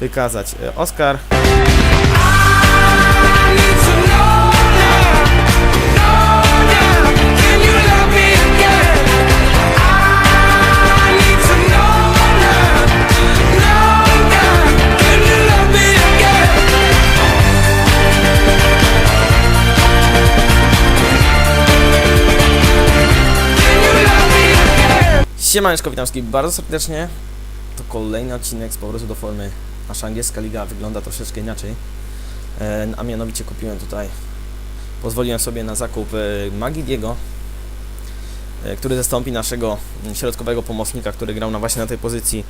wykazać. E, Oskar. Siemaneczko, witam wszystkich bardzo serdecznie. To kolejny odcinek z powrotu do formy. Nasza angielska liga wygląda troszeczkę inaczej. E, a mianowicie kupiłem tutaj, pozwoliłem sobie na zakup e, Magidiego, e, który zastąpi naszego środkowego pomocnika, który grał na właśnie na tej pozycji.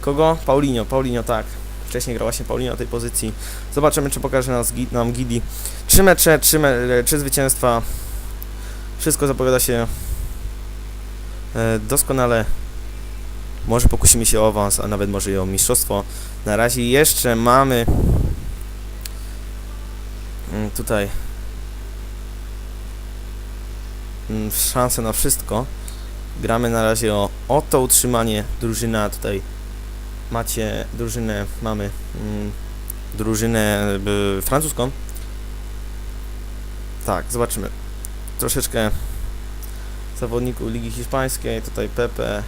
Kogo? Paulinho, Paulinho, tak. Wcześniej grał właśnie Paulinho na tej pozycji. Zobaczymy, czy pokaże nas, nam Gidi. Trzy mecze, trzy, me, trzy zwycięstwa. Wszystko zapowiada się doskonale. Może pokusimy się o awans, a nawet może i o mistrzostwo. Na razie jeszcze mamy mm, tutaj mm, szansę na wszystko. Gramy na razie o, o to utrzymanie. Drużyna tutaj macie drużynę, mamy mm, drużynę y, francuską. Tak, zobaczymy. Troszeczkę zawodników Ligi Hiszpańskiej, tutaj Pepe,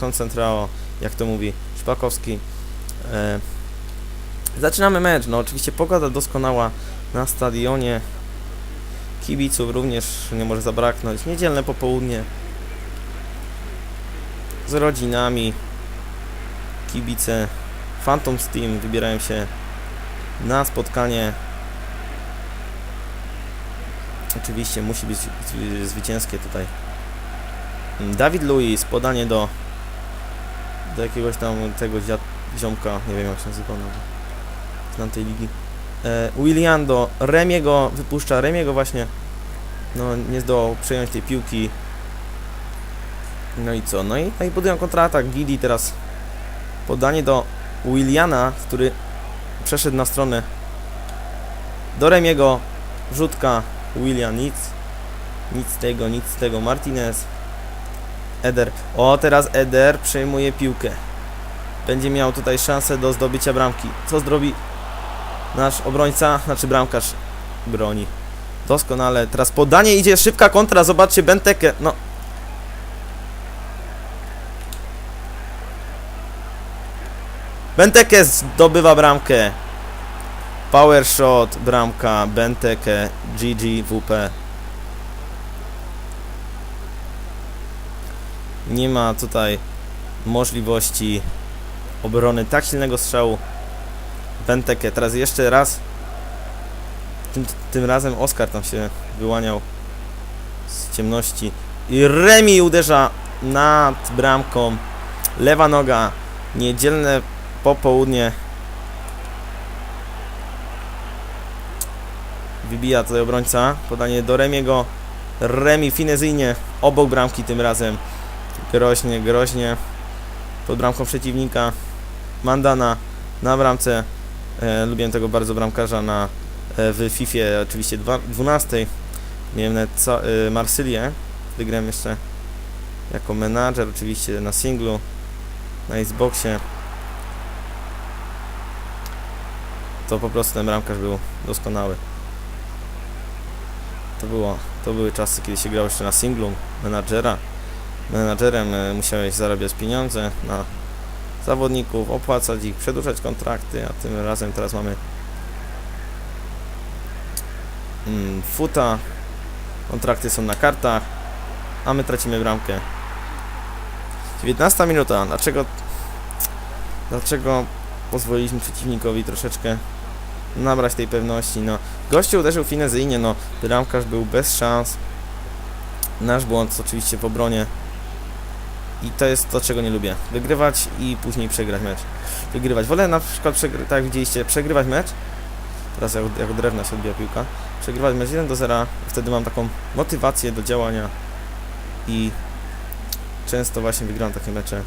Concentrao, jak to mówi Szpakowski. E, zaczynamy mecz, no oczywiście pogoda doskonała na stadionie. Kibiców również nie może zabraknąć. Niedzielne popołudnie z rodzinami. Kibice Phantom Steam wybierają się na spotkanie. Oczywiście musi być zwy- zwycięskie tutaj. Dawid Luiz, podanie do do jakiegoś tam tego dzia, ziomka, nie wiem jak się nazywa, no, znam tej ligi. E, Willian do Remiego, wypuszcza Remiego właśnie, no nie zdołał przejąć tej piłki. No i co, no i, no i budują kontratak, Gidi teraz podanie do Williana, który przeszedł na stronę do Remiego, wrzutka, Willian nic, nic z tego, nic z tego, Martinez, Eder. O, teraz Eder przejmuje piłkę. Będzie miał tutaj szansę do zdobycia bramki. Co zrobi nasz obrońca, znaczy bramkarz broni. Doskonale. Teraz podanie idzie, szybka kontra. Zobaczcie, Benteke. No. Benteke zdobywa bramkę. Power shot, bramka, Benteke, GG, WP. Nie ma tutaj możliwości obrony tak silnego strzału Benteke. Teraz jeszcze raz. Tym, tym razem Oskar tam się wyłaniał z ciemności. I Remi uderza nad bramką. Lewa noga. Niedzielne popołudnie. Wybija tutaj obrońca. Podanie do Remiego. Remi finezyjnie obok bramki tym razem groźnie, groźnie pod bramką przeciwnika. Mandana na bramce. E, lubię tego bardzo bramkarza na, e, w FIFA oczywiście dwa- 12. Miałem nawet ca- e, Marsylię. Wygrałem jeszcze jako menadżer oczywiście na singlu, na Xboxie. To po prostu ten bramkarz był doskonały. To było, to były czasy, kiedy się grało jeszcze na singlu menadżera menadżerem e, musiałeś zarabiać pieniądze na zawodników, opłacać ich, przedłużać kontrakty, a tym razem teraz mamy mm, futa, kontrakty są na kartach, a my tracimy bramkę. 19 minuta, dlaczego dlaczego pozwoliliśmy przeciwnikowi troszeczkę nabrać tej pewności, no gościu uderzył finezyjnie, no bramkarz był bez szans, nasz błąd oczywiście w obronie i to jest to, czego nie lubię. Wygrywać i później przegrać mecz. Wygrywać. Wolę na przykład, tak jak widzieliście, przegrywać mecz. Teraz jak, jak drewna się odbija piłka. Przegrywać mecz 1 do 0. Wtedy mam taką motywację do działania i często właśnie wygram takie mecze,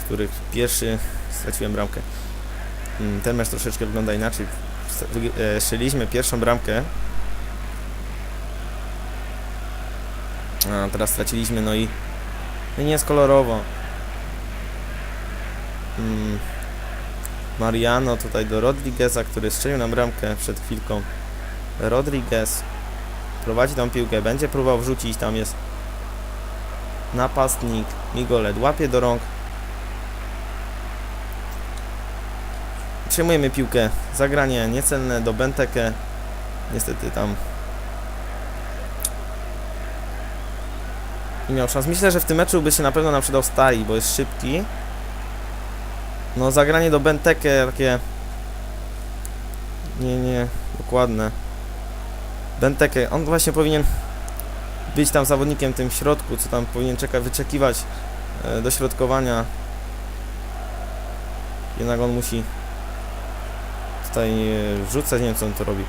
w których pierwszy straciłem bramkę. Mm, Ten mecz troszeczkę wygląda inaczej. E, Strzeliliśmy pierwszą bramkę. A teraz straciliśmy, no i nie jest kolorowo. mm, Mariano tutaj do Rodrigueza, który strzelił na bramkę przed chwilką. Rodriguez prowadzi tą piłkę, będzie próbował wrzucić, tam jest napastnik, Migolet łapie do rąk. Przejmujemy piłkę, zagranie niecelne do Benteke, niestety tam nie miał szans. Myślę, że w tym meczu by się na pewno nam przydał Stali, bo jest szybki. No zagranie do Benteke takie nie, nie, dokładne. Benteke, on właśnie powinien być tam zawodnikiem w tym środku, co tam powinien czekać, wyczekiwać e, do środkowania. Jednak on musi tutaj e, wrzucać, nie wiem co on to robi.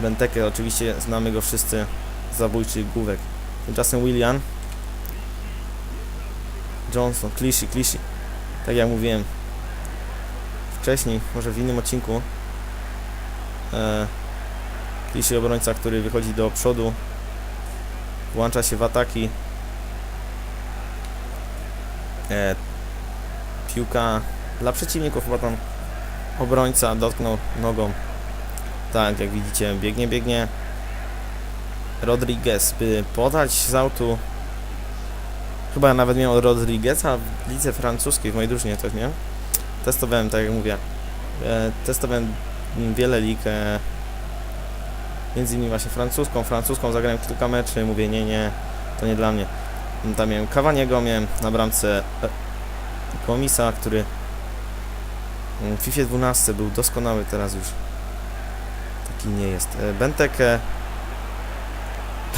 Benteke, oczywiście znamy go wszyscy, zabójczy główek. Tymczasem William. Johnson, Clichy, Clichy. Tak jak mówiłem wcześniej, może w innym odcinku. E, Clichy obrońca, który wychodzi do przodu. Włącza się w ataki. E, piłka dla przeciwników chyba tam obrońca dotknął nogą. Tak, jak widzicie, biegnie, biegnie. Rodriguez, by podać z autu. Chyba nawet miał Rodrigueza w lidze francuskiej, w mojej drużynie też, nie? Testowałem, tak jak mówię. E, testowałem wiele lig. E, między innymi właśnie francuską. Francuską zagrałem kilka meczy. Mówię, nie, nie, to nie dla mnie. Tam miałem Cavaniego, miałem na bramce e, Komisa, który mm, w FIFA 12 był doskonały, teraz już taki nie jest. E, Benteke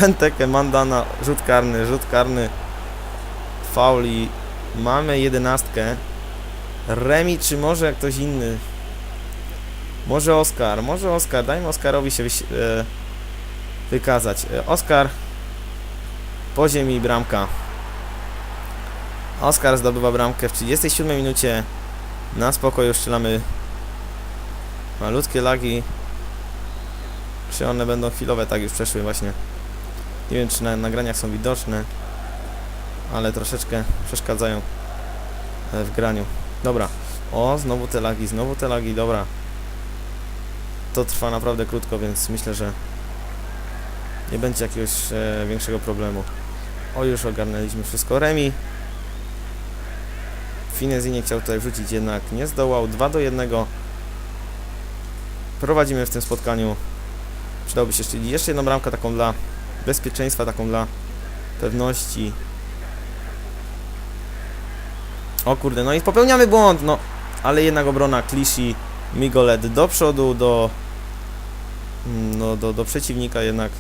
Pentekę, Mandana, rzut karny, rzut karny, fauli. Mamy jedenastkę. Remi, czy może ktoś inny? Może Oskar, może Oskar, dajmy Oskarowi się e, wykazać. E, Oskar, po ziemi bramka. Oskar zdobywa bramkę w 37 minucie. Na spokoju strzelamy malutkie lagi. Czy one będą chwilowe? Tak, już przeszły właśnie. Nie wiem, czy na nagraniach są widoczne, ale troszeczkę przeszkadzają e, w graniu. Dobra. O, znowu te lagi, znowu te lagi, dobra. To trwa naprawdę krótko, więc myślę, że nie będzie jakiegoś e, większego problemu. O, już ogarnęliśmy wszystko. Remi. Finezi nie chciał tutaj wrzucić, jednak nie zdołał. 2 do 1. Prowadzimy w tym spotkaniu. Przydałoby się jeszcze, jeszcze jedną bramkę taką dla bezpieczeństwa, taką dla pewności. O kurde, no i popełniamy błąd, no. Ale jednak obrona Klishi, Migolet do przodu, do, mm, no, do, do przeciwnika jednak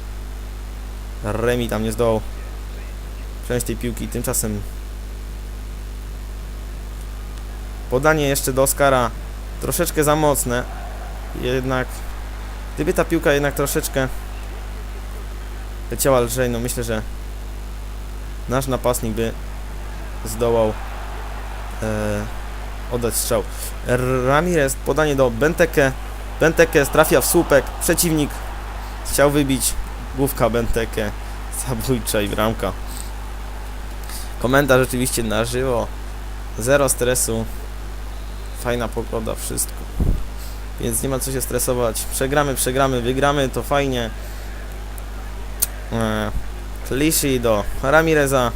Remi tam nie zdołał przejąć tej piłki. Tymczasem podanie jeszcze do Oscara troszeczkę za mocne. Jednak gdyby ta piłka jednak troszeczkę leciała lżej, no myślę, że nasz napastnik by zdołał e, oddać strzał. Ramirez, podanie do Benteke. Benteke trafia w słupek. Przeciwnik chciał wybić główka Benteke. Zabójcza i bramka. Komentarz rzeczywiście na żywo. Zero stresu. Fajna pogoda, wszystko. Więc nie ma co się stresować. Przegramy, przegramy, wygramy, to fajnie. E, do Ramireza.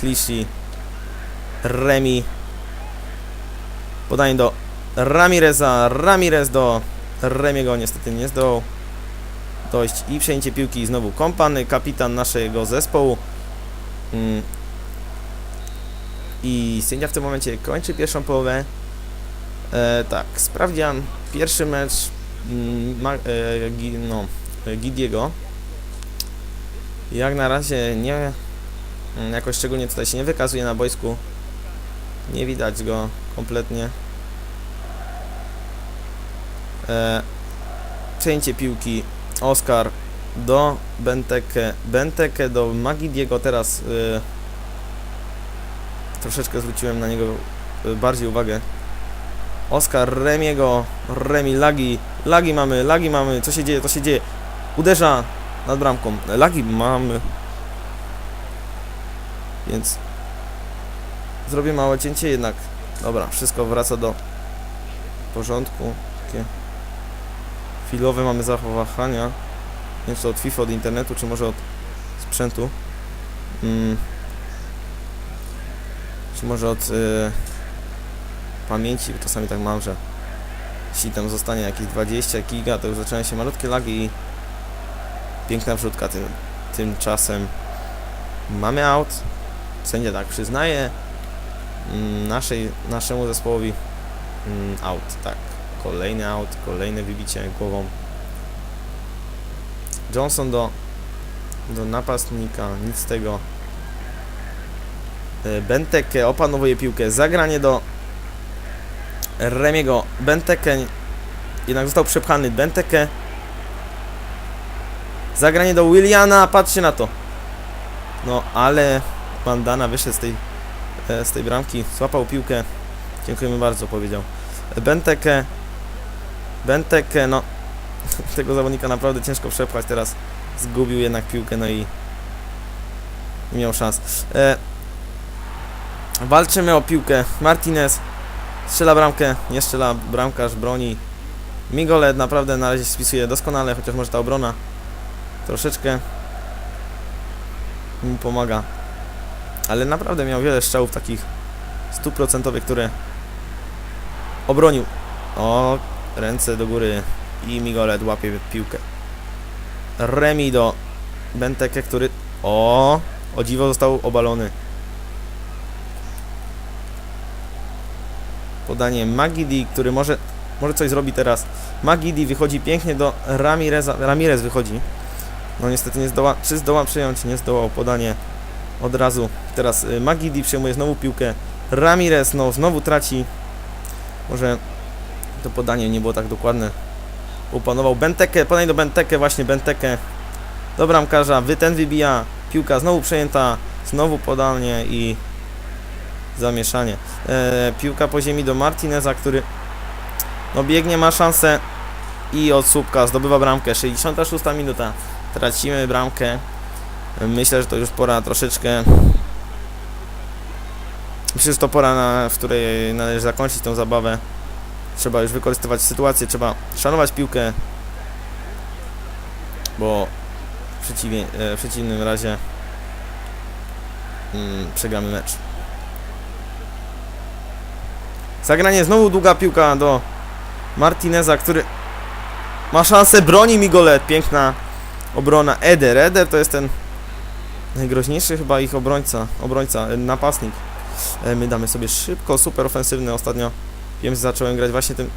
Klishi. Remi. Podanie do Ramireza. Ramirez do Remiego. Niestety nie zdołał dojść. I przejęcie piłki znowu kompany. Kapitan naszego zespołu. Mm. I sędzia w tym momencie kończy pierwszą połowę. E, tak, sprawdzian. Pierwszy mecz mm, ma, e, gi, no, Gidiego. Jak na razie nie mm, jakoś szczególnie tutaj się nie wykazuje na boisku. Nie widać go kompletnie. E, przejęcie piłki Oscar do Benteke. Benteke do Magidiego teraz e, troszeczkę zwróciłem na niego e, bardziej uwagę. Oscar Remiego, Remi lagi, lagi mamy, lagi mamy, co się dzieje, co się dzieje. Uderza nad bramką. Lagi mamy. Więc zrobię małe cięcie jednak. Dobra, wszystko wraca do porządku. Takie chwilowe mamy zachowania. Nie wiem, czy to od FIFA, od internetu, czy może od sprzętu. Mm. Czy może od y, pamięci, czasami tak mam, że jeśli tam zostanie jakieś 20 giga, to już zaczynają się malutkie lagi i piękna wrzutka tym, tymczasem mamy out. Sędzia tak przyznaje mm, naszej, naszemu zespołowi mm, out, tak. Kolejny out, kolejne wybicie głową. Johnson do, do napastnika, nic z tego. E, Benteke opanowuje piłkę, zagranie do Remiego. Benteke jednak został przepchany. Benteke zagranie do Williana, patrzcie na to. No, ale Bandana wyszedł z tej, e, z tej bramki, złapał piłkę. Dziękujemy bardzo, powiedział. Benteke, Benteke, no, tego zawodnika naprawdę ciężko przepchać. Teraz zgubił jednak piłkę, no i nie miał szans. E, walczymy o piłkę. Martinez strzela bramkę, nie strzela, bramkarz broni. Migolet naprawdę na razie spisuje doskonale, chociaż może ta obrona troszeczkę mi pomaga. Ale naprawdę miał wiele strzałów takich stuprocentowych, które obronił. O, ręce do góry i Migolet łapie piłkę. Remi do Benteke, który o, o dziwo został obalony. Podanie Magidi, który może, może coś zrobi teraz. Magidi wychodzi pięknie do Ramireza. Ramirez wychodzi. No niestety nie zdoła, czy zdoła przyjąć, nie zdołał podanie od razu. Teraz y, Magidi przejmuje znowu piłkę. Ramirez no znowu traci. Może to podanie nie było tak dokładne. Upanował Benteke, podanie do Benteke, właśnie Benteke. Do bramkarza, wy ten wybija. Piłka znowu przejęta, znowu podanie i zamieszanie. E, piłka po ziemi do Martineza, który no biegnie, ma szansę i od słupka zdobywa bramkę. 66 minuta. Tracimy bramkę. Myślę, że to już pora troszeczkę. Myślę, że to pora, na, w której należy zakończyć tę zabawę. Trzeba już wykorzystywać sytuację, trzeba szanować piłkę, bo w, przeciwie, e, w przeciwnym razie mm, przegramy mecz. Zagranie znowu długa piłka do Martineza, który ma szansę, broni Migolet, piękna obrona Eder. Eder to jest ten najgroźniejszy chyba ich obrońca, obrońca, e, napastnik. E, My damy sobie szybko, super ofensywny ostatnio. Wiem, zacząłem grać właśnie tym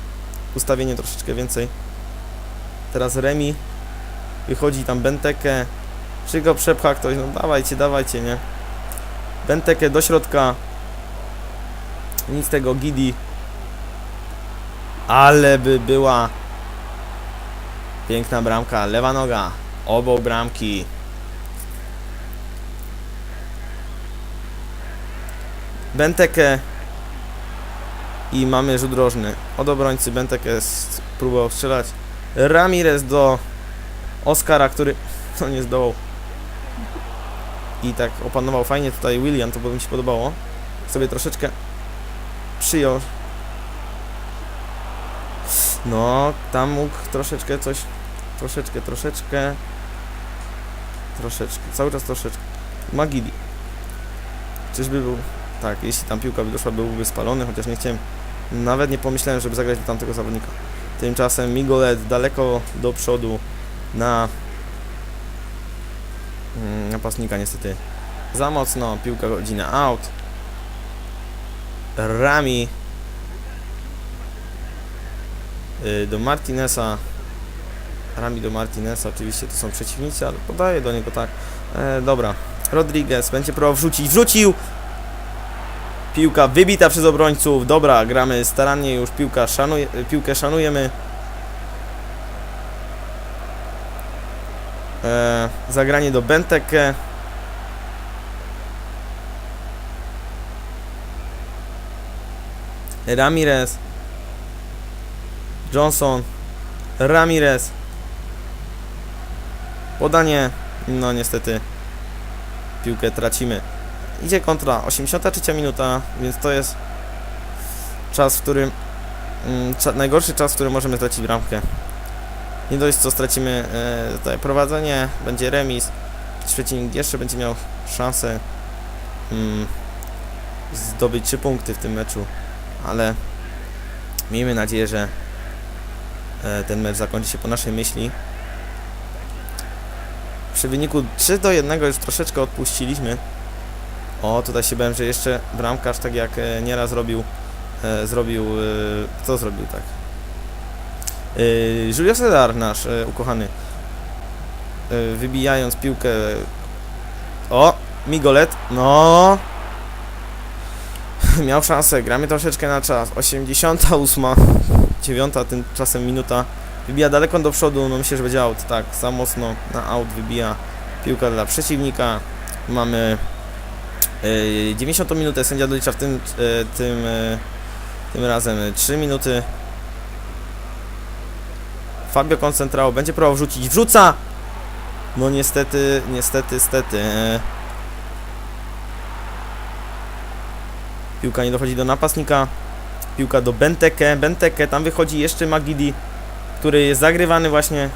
ustawieniem troszeczkę więcej. Teraz Remi. Wychodzi tam Benteke. Czy go przepcha ktoś? No dawajcie, dawajcie, nie? Benteke do środka. Nic tego, Gidi. Ale by była piękna bramka, lewa noga, obok bramki. Benteke i mamy rzut rożny. Od obrońcy Benteke próbował strzelać. Ramirez do Oscara, który no nie zdołał. I tak opanował fajnie tutaj William, to by mi się podobało. Sobie troszeczkę przyjął. No, tam mógł troszeczkę coś, troszeczkę, troszeczkę, troszeczkę, cały czas troszeczkę. Magidi. Czyżby był, tak, jeśli tam piłka by doszła, byłby spalony, chociaż nie chciałem, nawet nie pomyślałem, żeby zagrać do tamtego zawodnika. Tymczasem Migolet daleko do przodu na mm, napastnika niestety za mocno, piłka godzina out. Rami y, do Martineza. Rami do Martineza, oczywiście to są przeciwnicy, ale podaje do niego tak. E, dobra, Rodriguez będzie próbował wrzucić. Wrzucił! Piłka wybita przez obrońców. Dobra, gramy starannie już. Piłka szanuje, piłkę szanujemy. E, zagranie do Benteke. Ramirez. Johnson. Ramirez. Podanie. No niestety. Piłkę tracimy. Idzie kontra. 83 minuta, więc to jest czas, w którym mm, najgorszy czas, w którym możemy stracić bramkę. Nie dość co stracimy e, tutaj prowadzenie, będzie remis, przeciwnik jeszcze będzie miał szansę mm, zdobyć 3 punkty w tym meczu, ale miejmy nadzieję, że e, ten mecz zakończy się po naszej myśli. Przy wyniku 3 do 1 już troszeczkę odpuściliśmy. O, tutaj się bałem, że jeszcze bramkarz, tak jak e, nieraz zrobił, e, zrobił, e, kto zrobił tak? E, Julio Cesar, nasz e, ukochany, e, wybijając piłkę. O, Migolet, no. Miał szansę, gramy troszeczkę na czas. 88, 9 tymczasem minuta. Wybija daleko do przodu, no myślę, że będzie out, tak, za mocno na out wybija piłka dla przeciwnika. Mamy e, 90 minutę, sędzia dolicza w tym, e, tym, e, tym razem 3 minuty. Fabio Concentrao będzie próbował wrzucić, wrzuca! No niestety, niestety, stety. e, Piłka nie dochodzi do napastnika. Piłka do Benteke. Benteke, tam wychodzi jeszcze Magidi, który jest zagrywany właśnie.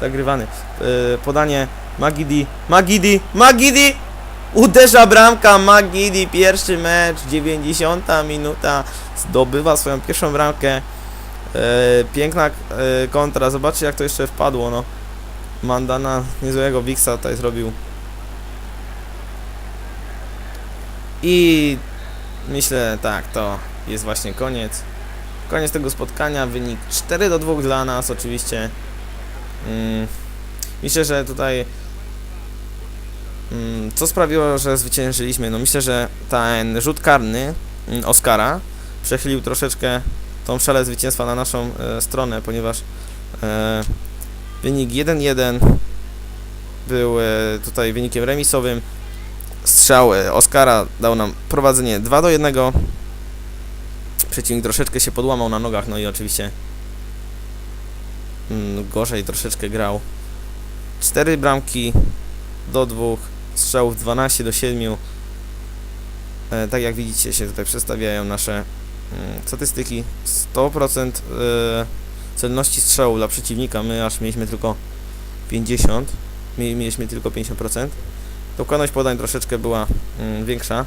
Zagrywany. E, podanie Magidi. Magidi! Magidi! Uderza bramka Magidi. Pierwszy mecz, 90 minuta. Zdobywa swoją pierwszą bramkę. E, piękna e, kontra. Zobaczcie jak to jeszcze wpadło. No. Mandana niezłego Wixa tutaj zrobił. I myślę, tak, to jest właśnie koniec. Koniec tego spotkania. Wynik 4 do 2 dla nas, oczywiście. Mm, myślę, że tutaj. Mm, co sprawiło, że zwyciężyliśmy? No myślę, że ten rzut karny mm, Oscara przechylił troszeczkę tą szalę zwycięstwa na naszą e, stronę, ponieważ e, wynik 1-1 był e, tutaj wynikiem remisowym. Strzał Oscara dał nam prowadzenie 2 do 1. Przeciwnik troszeczkę się podłamał na nogach, no i oczywiście mm, gorzej troszeczkę grał. 4 bramki do 2, strzałów 12 do 7. E, tak jak widzicie się tutaj przedstawiają nasze mm, statystyki. 100% e, celności strzału dla przeciwnika, my aż mieliśmy tylko 50. Mie- Mieliśmy tylko 50%. Dokładność podań troszeczkę była mm, większa.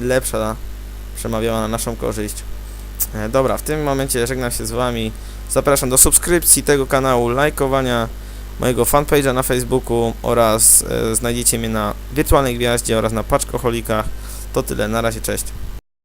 Lepsza przemawiała na naszą korzyść. E, dobra, w tym momencie żegnam się z Wami. Zapraszam do subskrypcji tego kanału, lajkowania mojego fanpage'a na Facebooku oraz e, znajdziecie mnie na Wirtualnej Gwiaździe oraz na Paczkoholikach. To tyle, na razie, cześć.